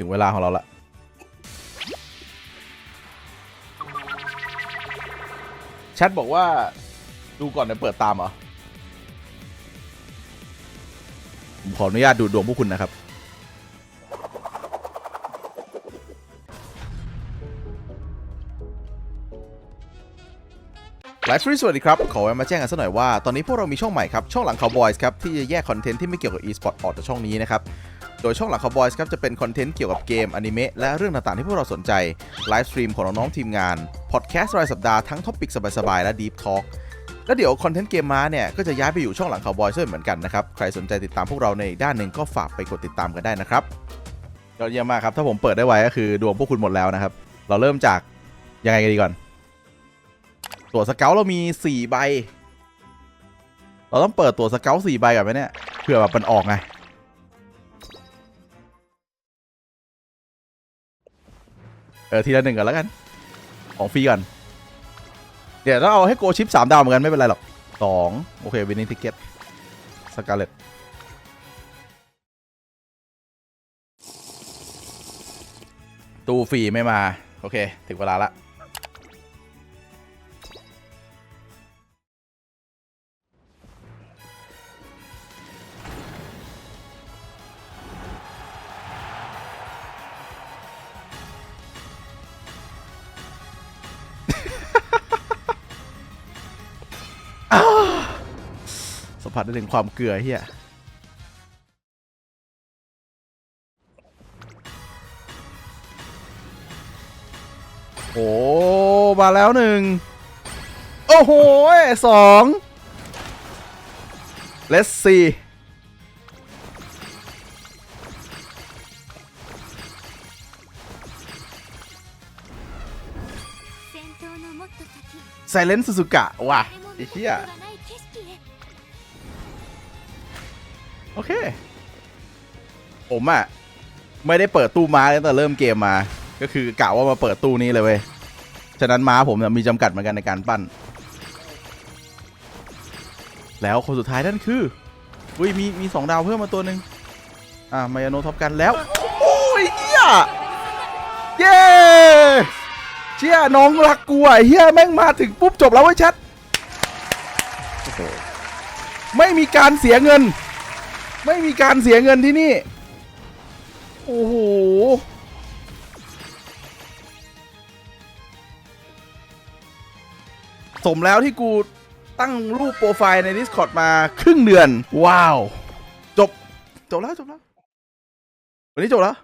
ถึงเวลาของเราละแชทบอกว่าดูก่อนจะเปิดตามเหรอ ผมขออนุญาตดูดวงพวกคุณนะครับ ไลฟ์ฟรีสวัสดีครับ ขอแวะมาแจ้งกันสักหน่อยว่า ตอนนี้พวกเรามีช่องใหม่ครับ ช่องหลังข่าวบอยส์ครับ ที่จะแยกคอนเทนต์ที่ไม่เกี่ยวกับ e-sport ออกจากช่องนี้นะครับ โดยช่องหลังข่าวบอยส์ครับจะเป็นคอนเทนต์เกี่ยวกับเกมอนิเมะและเรื่องต่างๆที่พวกเราสนใจไลฟ์สตรีมของน้องๆทีมงานพอดแคสต์รายสัปดาห์ทั้งท็อปิกสบายๆและดีฟทอล์กแล้วเดี๋ยวคอนเทนต์เกมม้าเนี่ย ก็จะย้ายไปอยู่ช่องหลังข่าวบอยส์ด้วยเหมือนกันนะครับ ใครสนใจติดตามพวกเราในด้านหนึ่งก็ฝากไปกดติดตามกันได้นะครับยอดเยี่ยมมากครับ ถ้าผมเปิดได้ไวก็คือดวงพวกคุณหมดแล้วนะครับ เราเริ่มจากยังไงกันดีก่อน ตัวสเกลเรามี 4 ใบ เราต้องเปิดตัวสเกลสี่ใบก่อนไหมเนี่ยเผื่อแบบมันออกไง เออทีละหนึ่งก่อนแล้วกัน ของฟรีก่อน เดี๋ยวต้องเอาให้โกชิปสามดาวเหมือนกันไม่เป็นไรหรอกสองโอเควินนิ่งทิเก็ตสกาเลตตู้ฟรีไม่มา โอเค ถึงเวลาละ สัมผัสได้ถึงความเกลือเฮียโอ้มาแล้วหนึ่งโอ้โหสองเลสซี่ไซเลนสุสุกะว่ะไอ้เหี้ย โอเค ผมอะไม่ได้เปิดตู้ม้าตั้งแต่เริ่มเกมมา ก็คือกะว่ามาเปิดตู้นี้เลยเว้ย ฉะนั้นม้าผมมีจำกัดเหมือนกันในการปั้น แล้วคนสุดท้ายนั่นคืออุ้ยมีมีสองดาวเพิ่มมาตัวหนึ่งอ่ามายาโนท็อปกันแล้ว โอ้ยเฮียเย้เชี่ยน้องรักกูอะเฮียแม่งมาถึงปุ๊บจบแล้วเว้ยชัดไม่มีการเสียเงิน ไม่มีการเสียเงินที่นี่ โอ้โห สมแล้วที่กูตั้งรูปโปรไฟล์ใน Discord มาครึ่งเดือน ว้าว จบ จบแล้ว จบแล้ว วันนี้จบแล้ว